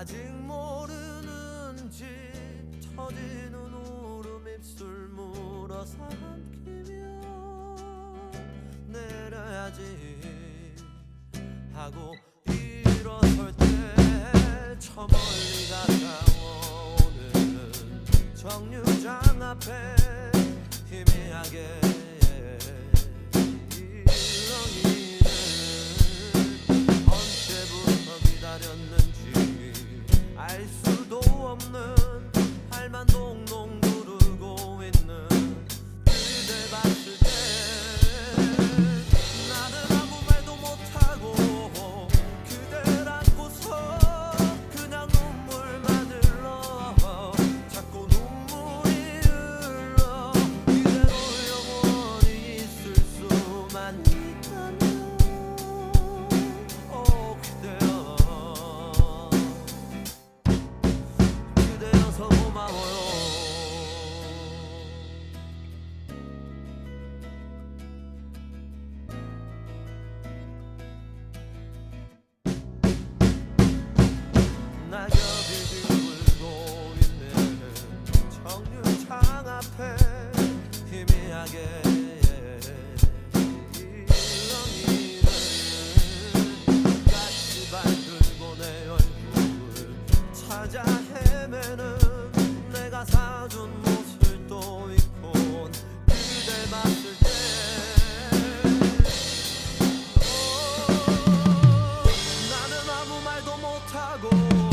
아직 모르는지 터지는 울음 입술 물어 삼키며 내려야지 하고 일어설 때 저 멀리 가까워오는 정류장 앞에 희미하게 มัน 못하고